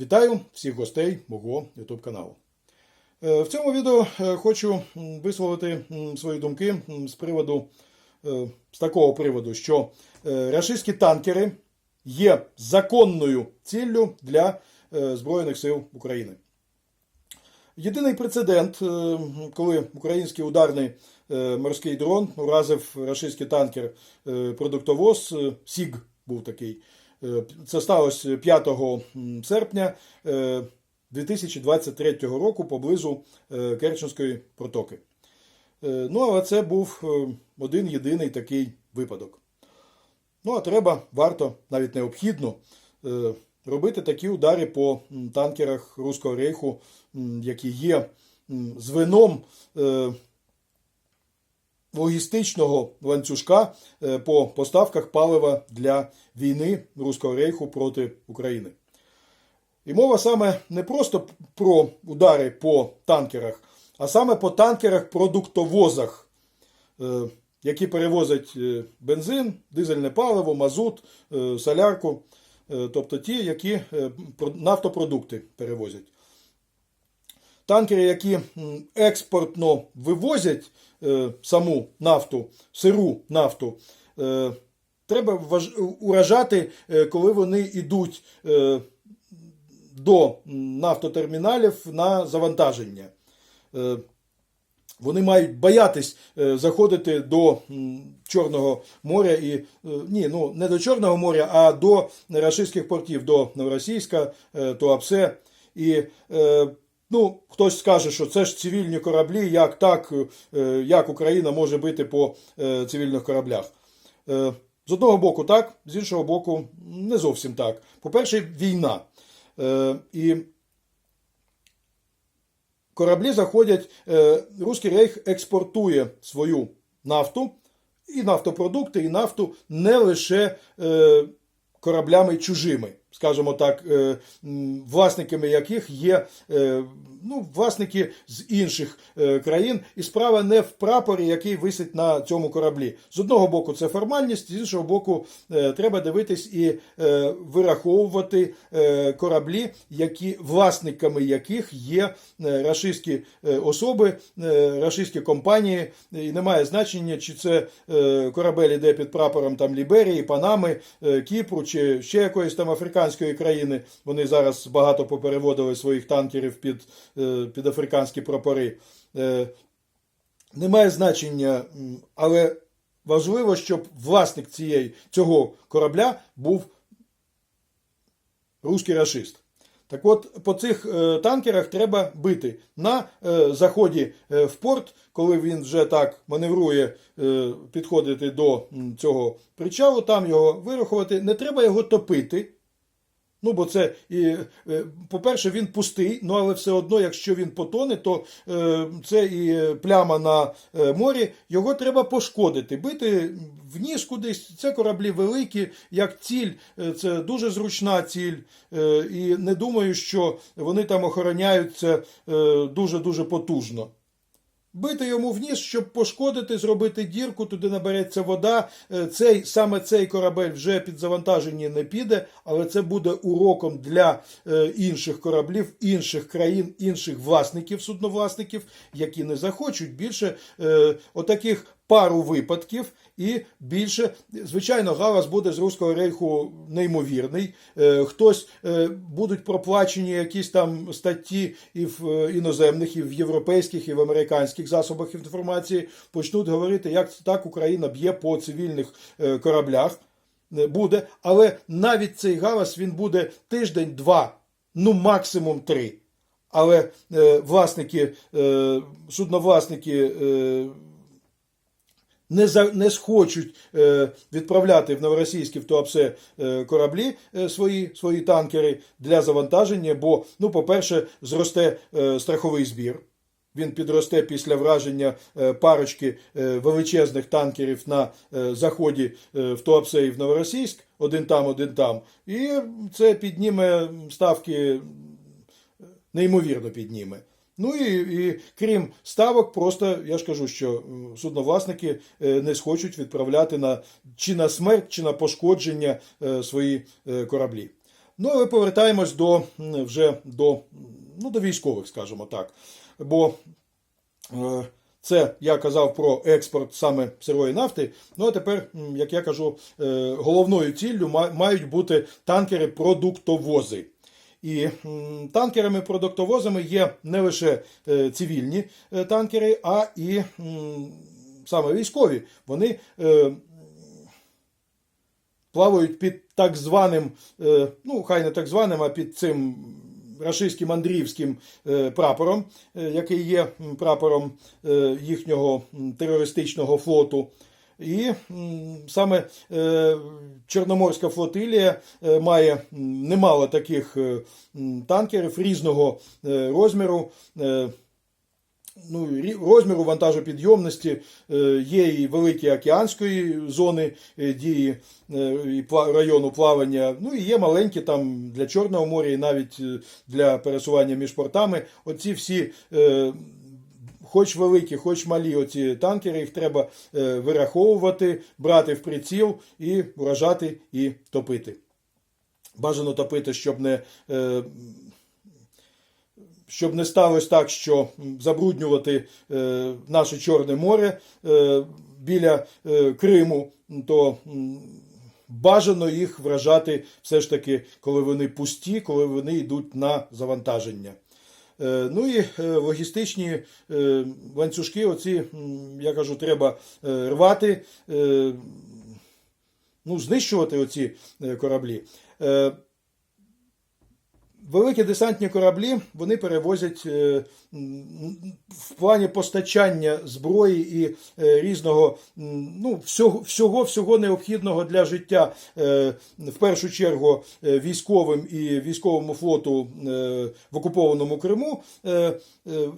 Вітаю всіх гостей мого YouTube каналу. Е, В цьому відео е, хочу висловити свої думки з приводу е, з такого приводу, що рашистські танкери є законною ціллю для Збройних сил України. Єдиний прецедент, коли український ударний морський дрон уразив рашистський танкер продуктовоз Сіг був такий. Е, Це сталося 5 серпня е, 2023 року поблизу е, Керченської протоки. Е, Ну, але це був е, один єдиний такий випадок. Ну, а треба, варто, навіть необхідно е, робити такі удари по танкерах Руського рейху, які є м, звеном е, логістичного ланцюжка е, по поставках палива для війни Руського рейху проти України. І мова саме не просто про удари по танкерах, а саме по танкерах-продуктовозах, е, які перевозять е, бензин, дизельне паливо, мазут, солярку, тобто ті, які нафтопродукти перевозять. Танкери, які експортно вивозять е, саму нафту, сиру нафту, е, треба уражати, е, коли вони йдуть до нафтотерміналів на завантаження. Вони мають боятись заходити до Чорного моря і ні, ну не до Чорного моря, а до рашистських портів, до Новоросійська, Туапсе. І е, ну, хтось скаже, що це ж цивільні кораблі, як так, е, як Україна може бити по е, цивільних кораблях. Е, З одного боку, так, з іншого боку, не зовсім так. По-перше, війна. І кораблі заходять, Руський рейх експортує свою нафту, і нафтопродукти, і нафту не лише кораблями чужими, скажімо так, е, власниками яких є е, ну, власники з інших е, країн, і справа не в прапорі, який висить на цьому кораблі. З одного боку, це формальність, з іншого боку, треба дивитись і вираховувати кораблі, які власниками яких є рашистські особи, рашистські компанії. І немає значення, чи це корабель іде під прапором там Ліберії, Панами, Кіпру чи ще якоїсь там африканської країни. Вони зараз багато попереводили своїх танкерів під, е, під африканські прапори. Е, Немає значення, але важливо, щоб власник цієї, цього корабля був руський рашист. Так от, по цих е, танкерах треба бити на заході в порт, коли він вже так маневрує, підходити до цього причалу, там його вирахувати. Не треба його топити. Ну, бо це, і, е, по-перше, він пустий, ну але все одно, якщо він потоне, то е, це і пляма на е, морі, його треба пошкодити, бити в ніж кудись. Це кораблі великі, як ціль, це дуже зручна ціль. І не думаю, що вони там охороняються дуже-дуже потужно. Бити йому в ніс, щоб пошкодити, зробити дірку, туди набереться вода. Е, Цей, саме цей корабель вже під завантаження не піде, але це буде уроком для е, інших кораблів, інших країн, інших власників, судновласників, які не захочуть більше е, отаких пару випадків. І більше, звичайно, галас буде з руського рейху неймовірний. Е, Хтось е, будуть проплачені якісь там статті і в е, іноземних, і в європейських, і в американських засобах інформації. Почнуть говорити, як так Україна б'є по цивільних кораблях. Буде, але навіть цей галас він буде тиждень-два, ну максимум три. Але е, власники, е, судновласники. Е, не за не схочуть е, відправляти в новоросійські в Туапсе е, кораблі е, свої, свої танкери для завантаження, бо, ну, по-перше, зросте е, страховий збір. Він підросте після враження е, парочки е, величезних танкерів на е, заході в Туапсе і в Новоросійськ, один там, один там. І це підніме ставки неймовірно підніме. Ну і, і крім ставок, просто я ж кажу, що судновласники е, не схочуть відправляти на чи на смерть, чи на пошкодження е, свої е, кораблі. Ну, але повертаємось до вже до, ну, до військових, скажімо так. Бо це я казав про експорт саме сирої нафти. Ну а тепер, як я кажу, головною ціллю мають бути танкери-продуктовози. І танкерами-продуктовозами є не лише е, цивільні е, танкери, а і саме військові. Вони е, плавають під так званим, ну хай не так званим, а під цим рашистським Андріївським прапором, який є прапором їхнього терористичного флоту. І саме е, Чорноморська флотилія е, має немало таких е, танкерів різного розміру. ну, розміру вантажопідйомності є і великі океанської зони дії і району плавання. Ну і є маленькі там для Чорного моря, і навіть для пересування між портами. Оці всі. Хоч великі, хоч малі оці танкери, їх треба е, вираховувати, брати в приціл і вражати і топити. Бажано топити, щоб не е, щоб не сталося так, що забруднювати е, наше Чорне море е, біля е, Криму, то бажано їх вражати все ж таки, коли вони пусті, коли вони йдуть на завантаження. Е, Ну і е, логістичні е, ланцюжки, оці, я кажу, треба рвати, ну, знищувати оці кораблі. Великі десантні кораблі вони перевозять е, в плані постачання зброї і е, різного ну, всього, всього, всього необхідного для життя е, в першу чергу військовим і військовому флоту в окупованому Криму.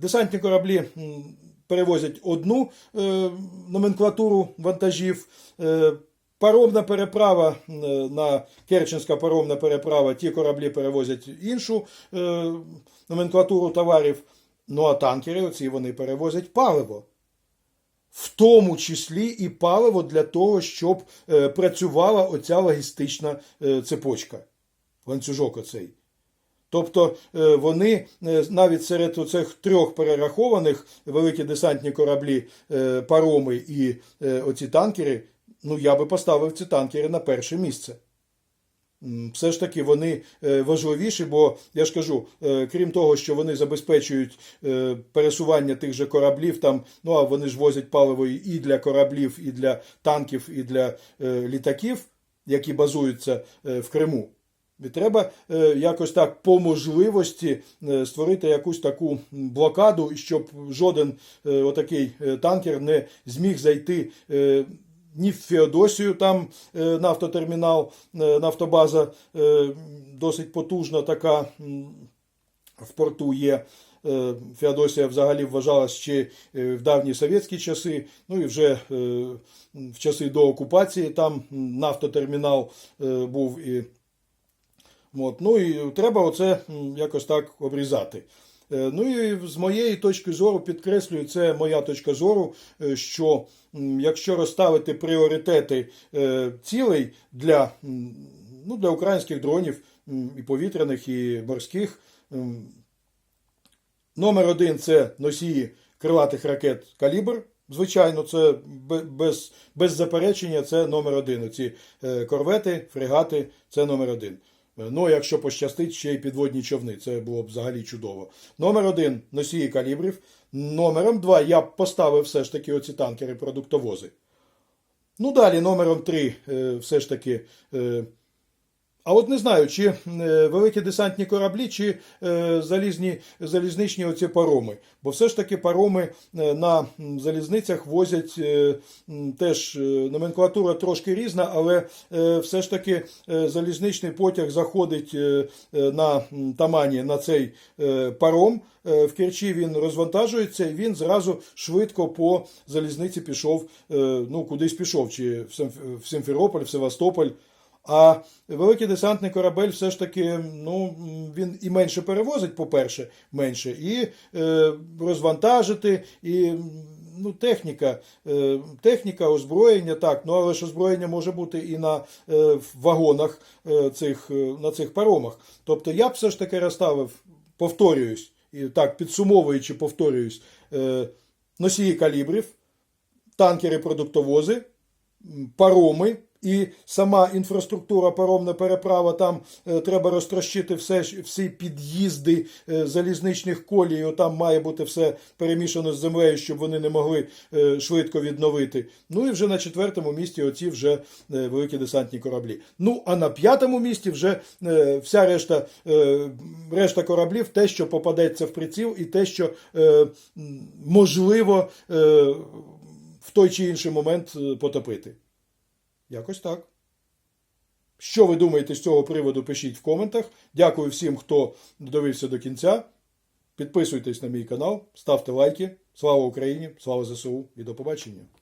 Десантні кораблі перевозять одну е, номенклатуру вантажів. е, Паромна переправа е, на Керченська паромна переправа, ті кораблі перевозять іншу е, номенклатуру товарів. Ну а танкери оці вони перевозять паливо. В тому числі і паливо для того, щоб е, працювала оця логістична е, цепочка, ланцюжок оцей. Тобто е, вони е, навіть серед оцих трьох перерахованих великі десантні кораблі, пароми і оці танкери, ну я би поставив ці танкери на перше місце. Все ж таки вони е, важливіші, бо я ж кажу, е, крім того, що вони забезпечують е, пересування тих же кораблів, там, ну а вони ж возять паливо і для кораблів, і для танків, і для літаків, які базуються в Криму. І треба якось так по можливості створити якусь таку блокаду, щоб жоден отакий танкер не зміг зайти ні в Феодосію, там е, нафтотермінал, е, нафтобаза е, досить потужна така в порту є. Феодосія взагалі вважалась ще в давні совєтські часи, ну і вже в часи до окупації там нафтотермінал був і От, ну і треба оце якось так обрізати. Ну і з моєї точки зору підкреслюю, це моя точка зору, що якщо розставити пріоритети е, цілей для, ну, для українських дронів і повітряних, і морських, номер один це носії крилатих ракет Калібр. Звичайно, це без, без заперечення, це номер один. Ці корвети, фрегати це номер один. Е, Ну, якщо пощастить, ще й підводні човни, це було б взагалі чудово. Номер один носії калібрів. Номером два я б поставив все ж таки оці танкери продуктовози. Ну, далі номером три е, все ж таки. А от не знаю, чи е, великі десантні кораблі, чи е, залізні, залізничні оці пароми. Бо все ж таки пароми е, на залізницях возять теж номенклатура трошки різна, але все ж таки залізничний потяг заходить на Тамані на цей паром. В Керчі він розвантажується, і він зразу швидко по залізниці пішов, ну кудись пішов, чи в Симферополь, в Севастополь. А великий десантний корабель все ж таки ну, він і менше перевозить, по-перше, менше, і е, розвантажити, і ну, техніка, е, техніка, озброєння, так, ну але ж озброєння може бути і на е, вагонах е, цих, е, на цих паромах. Тобто я б все ж таки розставив, повторююсь, і так підсумовуючи, повторююсь, е, носії калібрів, танкери-продуктовози, пароми. І сама інфраструктура, паромна переправа, там е, треба розтрощити все, всі під'їзди е, залізничних колій, там має бути все перемішано з землею, щоб вони не могли е, швидко відновити. Ну і вже на четвертому місці оці вже е, великі десантні кораблі. Ну а на п'ятому місці вже е, вся решта, е, решта кораблів, те, що попадеться в приціл, і те, що е, можливо е, в той чи інший момент е, потопити. Якось так. Що ви думаєте з цього приводу, пишіть в коментах. Дякую всім, хто додивився до кінця. Підписуйтесь на мій канал, ставте лайки. Слава Україні! Слава ЗСУ і до побачення!